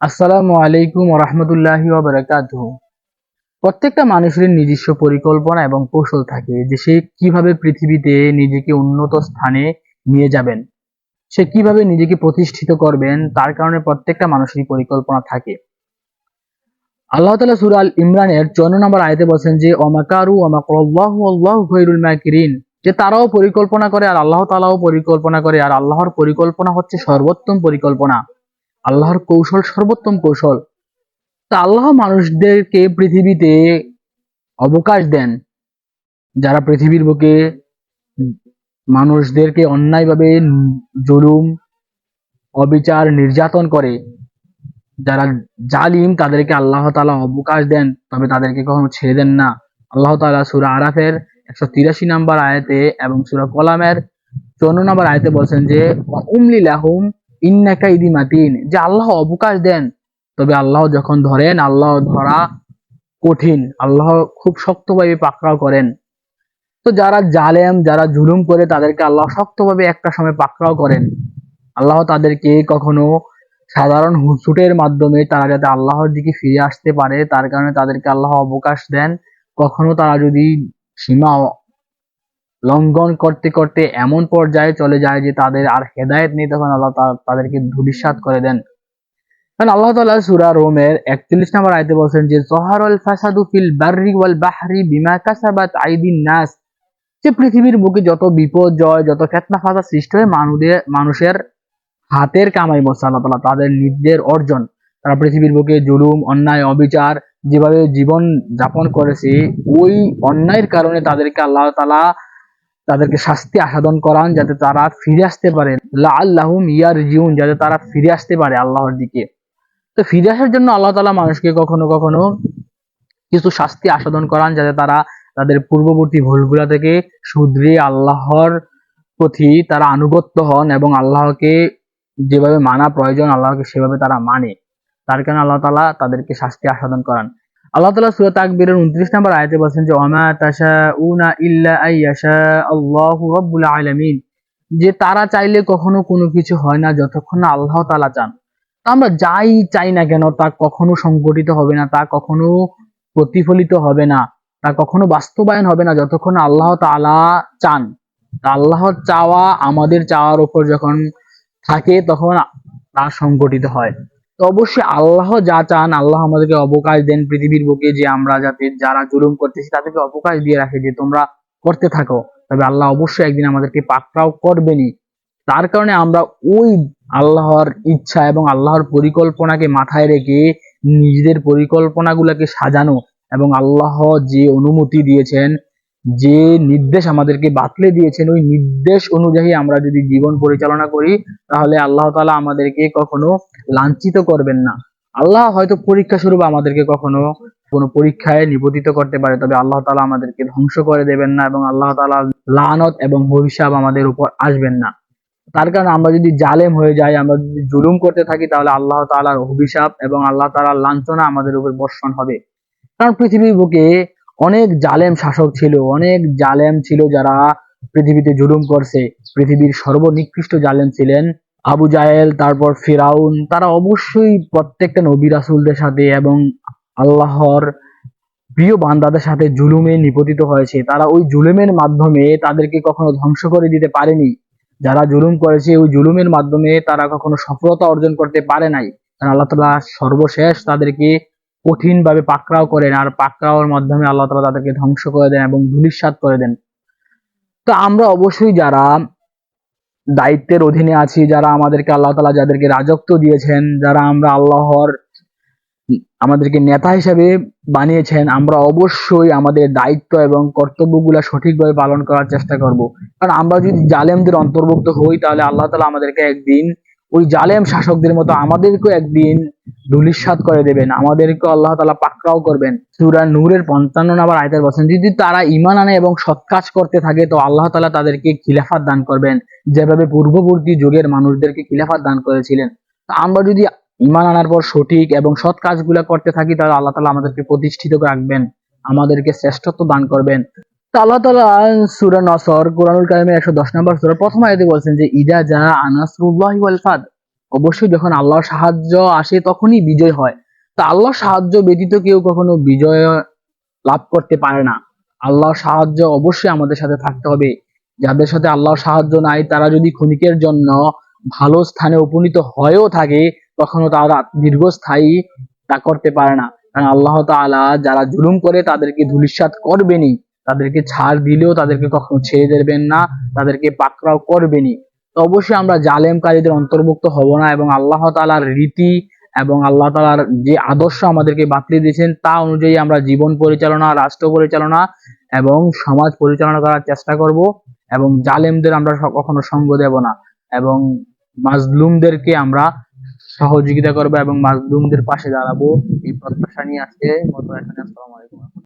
আসসালামু আলাইকুম রহমতুল্লাহি ওবরাকাতুহ প্রত্যেকটা মানুষের নিজস্ব পরিকল্পনা এবং কৌশল থাকে যে সে কীভাবে পৃথিবীতে নিজেকে উন্নত স্থানে নিয়ে যাবেন, সে কীভাবে নিজেকে প্রতিষ্ঠিত করবেন, তার কারণে প্রত্যেকটা মানুষেরই পরিকল্পনা থাকে। আল্লাহ তালা সুরা আল ইমরানের চন্ন নম্বর আয়তে বলছেন যে অমাকারু খৈরুল মাকিরিন। যে তারাও পরিকল্পনা করে আর আল্লাহ তালাও পরিকল্পনা করে, আর আল্লাহর পরিকল্পনা হচ্ছে সর্বোত্তম পরিকল্পনা। আল্লাহর কৌশল সর্বোত্তম কৌশল। তা আল্লাহ মানুষদেরকে পৃথিবীতে অবকাশ দেন, যারা পৃথিবীর বুকে মানুষদেরকে অন্যায়ভাবে জুলুম, অবিচার, নির্যাতন করে। যারা জালিম, তাদেরকে আল্লাহ তালা অবকাশ দেন, তবে তাদেরকে কখনো ছেড়ে দেন না। আল্লাহ তালা সুরা আরাফের একশো তিরাশি নাম্বার আয়াতে এবং সুরা কলামের চৌন্ন নম্বর আয়াতে বলছেন যে উমলি লাহুম ইন্নাকা মাতিন। যে আল্লাহ অবকাশ দেন, তবে আল্লাহ যখন ধরেন, আল্লাহ ধরা কঠিন। আল্লাহ খুব শক্তভাবে পাকড়াও করেন। তো যারা জালেম, যারা জুলুম করে, তাদেরকে আল্লাহ শক্তভাবে একটা সময় পাকড়াও করেন। আল্লাহ তাদেরকে কখনো সাধারণ হুসুটের মাধ্যমে তারা যাতে আল্লাহর দিকে ফিরে আসতে পারে, তার কারণে তাদেরকে আল্লাহ অবকাশ দেন। কখনো তারা যদি সীমা লঙ্ঘন করতে করতে এমন পর্যায়ে চলে যায় যে তাদের আর হেদায়েত নেই, তখন আল্লাহ তাদেরকে ধূলিসাৎ করে দেন। কারণ আল্লাহ তাআলা সূরা রোমের 41 নম্বর আয়াতে বলেন যে, জহারুল ফাসাদু ফিল বাররি ওয়াল বাহরি বিমা কাসাবাত আইদিন নাস। যে পৃথিবীর বুকে যত বিপর্যয় যত ফেতনা ফাসাদ সৃষ্টি হয় মানুষের মানুষের হাতের কামাই বলছে আল্লাহ তাআলা তাদের নিজের অর্জন। তারা পৃথিবীর বুকে জুলুম, অন্যায়, অবিচার যেভাবে জীবন যাপন করেছে, ওই অন্যায়ের কারণে তাদেরকে আল্লাহ তাআলা তাদেরকে শাস্তি আসাদন করান যাতে তারা ফিরে আসতে পারে। আল্লাহুম ইয়ার জিউন যাতে তারা ফিরে আসতে পারে আল্লাহর দিকে। তো ফিরে আসার জন্য আল্লাহ তালা মানুষকে কখনো কখনো কিছু শাস্তি আসাদন করান যাতে তারা তাদের পূর্ববর্তী ভুলগুলা থেকে শুধরে আল্লাহর প্রতি তারা আনুগত্য হন এবং আল্লাহকে যেভাবে মানা প্রয়োজন, আল্লাহকে সেভাবে তারা মানে। তার কারণে আল্লাহ তালা তাদেরকে শাস্তি আসাদন করান। আল্লাহ তালা সুরত আকবরের উনত্রিশ নম্বর আয়তে বলছেন যে অমা তাশা উনা ইল্লা আইয়াশা আল্লাহু রাব্বুল আলামিন। যে তারা চাইলে কখনো কোনো কিছু হয় না যতক্ষণ না আল্লাহ তালা চান। আমরা যাই চাই না কেন, তা কখনো সংগঠিত হবে না, তা কখনো প্রতিফলিত হবে না, তা কখনো বাস্তবায়ন হবে না যতক্ষণ আল্লাহ তাআলা চান। তা আল্লাহর চাওয়া আমাদের চাওয়ার উপর যখন থাকে, তখন তা সংগঠিত হয়। তো অবশ্যই আল্লাহ যা চান, আল্লাহ আমাদেরকে অবকাশ দেন পৃথিবীর বুকে যে আমরা যাতে যারা জুলুম করতেছি তাদেরকে অবকাশ দিয়ে রাখে, যে তোমরা করতে থাকো। তবে আল্লাহ অবশ্যই একদিন আমাদেরকে পাকড়াও করবেনই। তার কারণে আমরা ওই আল্লাহর ইচ্ছা এবং আল্লাহর পরিকল্পনাকে মাথায় রেখে নিজেদের পরিকল্পনাগুলোকে সাজানো এবং আল্লাহ যে অনুমতি দিয়েছেন যে নির্দেশ আমাদেরকে বাতলে দিয়েছেন, ওই নির্দেশ অনুযায়ী আমরা যদি জীবন পরিচালনা করি, তাহলে আল্লাহ তাআলা আমাদেরকে কখনো লাঞ্ছিত করবেন না। আল্লাহ হয়তো পরীক্ষা স্বরূপ আমাদেরকে কখনো কোনো পরীক্ষায় নিবেদিত করতে পারে, তবে আল্লাহ তাআলা আমাদেরকে ধ্বংস করে দেবেন না এবং আল্লাহ তাআলা লানত এবং অভিশাপ আমাদের উপর আসবেন না। তার কারণে আমরা যদি জালেম হয়ে যাই, আমরা যদি জুলুম করতে থাকি, তাহলে আল্লাহ তাআলার অভিশাপ এবং আল্লাহ তাআলার লাঞ্ছনা আমাদের উপর বর্ষণ হবে। কারণ পৃথিবীর বুকে অনেক জালেম শাসক ছিল, অনেক জালেম ছিল যারা পৃথিবীতে জুলুম করছে। পৃথিবীর সর্বনিকৃষ্ট জালেম ছিলেন আবু জাহেল, তারপর ফিরাউন। তারা অবশ্যই প্রত্যেকটা নবী রাসূলদের সাথে এবং আল্লাহর প্রিয় বান্দাদের সাথে জুলুমে নিপতিত হয়েছে। তারা ওই জুলুমের মাধ্যমে তাদেরকে কখনো ধ্বংস করে দিতে পারেনি। যারা জুলুম করেছে, ওই জুলুমের মাধ্যমে তারা কখনো সফলতা অর্জন করতে পারে নাই। কারণ আল্লাহ তালা সর্বশেষ তাদেরকে কঠিন ভাবে পাকড়াও করেন আর পাকড়াওর মাধ্যমে আল্লাহ তালা তাদেরকে ধ্বংস করে দেন এবং ধুলিস্বাদ করে দেন। তো আমরা অবশ্যই যারা দায়িত্বের অধীনে আছি, যারা আমাদেরকে আল্লাহ তালা যাদেরকে রাজত্ব দিয়েছেন, যারা আমরা আল্লাহর আমাদেরকে নেতা হিসাবে বানিয়েছেন, আমরা অবশ্যই আমাদের দায়িত্ব এবং কর্তব্যগুলো সঠিকভাবে পালন করার চেষ্টা করব। কারণ আমরা যদি জালেমদের অন্তর্ভুক্ত হই, তাহলে আল্লাহ তালা আমাদেরকে একদিন ওই জালেম শাসকদের মতো আমাদেরকেও একদিন ধুলিস্বাদ করে দেবেন। আমাদেরকে আল্লাহ তালা পাকড়াও করবেন। সুরা নূরের পঞ্চান্ন নাম্বার আয়তের বলছেন, যদি তারা ইমান আনে এবং সৎ কাজ করতে থাকে, তো আল্লাহ তালা তাদেরকে খিলাফাত দান করবেন। যেভাবে পূর্ববর্তী যুগের মানুষদেরকে খিলাফাত দান করেছিলেন। তা আমরা যদি ইমান আনার পর সঠিক এবং সৎ কাজগুলো করতে থাকি, তাহলে আল্লাহ তালা আমাদেরকে প্রতিষ্ঠিত রাখবেন, আমাদেরকে শ্রেষ্ঠত্ব দান করবেন। আল্লাহ তালা সুরা নসর, কোরআনুল কালামের একশো দশ নম্বর সুরা, প্রথম আয়তে বলছেন যে, ইদা যা আনাসরুল্লাহ অবশ্যই যখন আল্লাহর সাহায্য আসে তখনই বিজয় হয়। তা আল্লাহর সাহায্য ব্যতীত কেউ কখনো বিজয় লাভ করতে পারে না। আল্লাহর সাহায্য অবশ্যই আমাদের সাথে থাকতে হবে। যাদের সাথে আল্লাহর সাহায্য নাই, তারা যদি ক্ষণিকের জন্য ভালো স্থানে উপনীত হয়েও থাকে, তখনও তারা দীর্ঘস্থায়ী তা করতে পারে না। কারণ আল্লাহ তাআলা যারা জুলুম করে, তাদেরকে ধূলিসাৎ করবেনই। তাদেরকে ছাড় দিলেও তাদেরকে কখনো ছেড়ে দেবেন না, তাদেরকে পাকড়াও করবেনই। তো অবশ্যই আমরা জালেমকারীদের অন্তর্ভুক্ত হব না এবং আল্লাহ তাআলার রীতি এবং আল্লাহ তাআলার যে আদর্শ আমাদেরকে বাতলে দিয়েছেন, তা অনুযায়ী আমরা জীবন পরিচালনা, রাষ্ট্র পরিচালনা এবং সমাজ পরিচালনা করার চেষ্টা করব এবং জালেমদের আমরা কখনো সঙ্গ দেব না এবং মাজলুমদেরকে আমরা সহযোগিতা করব এবং মাজলুমদের পাশে দাঁড়াবো। এই প্রত্যাশা নিয়ে আলাইকুম।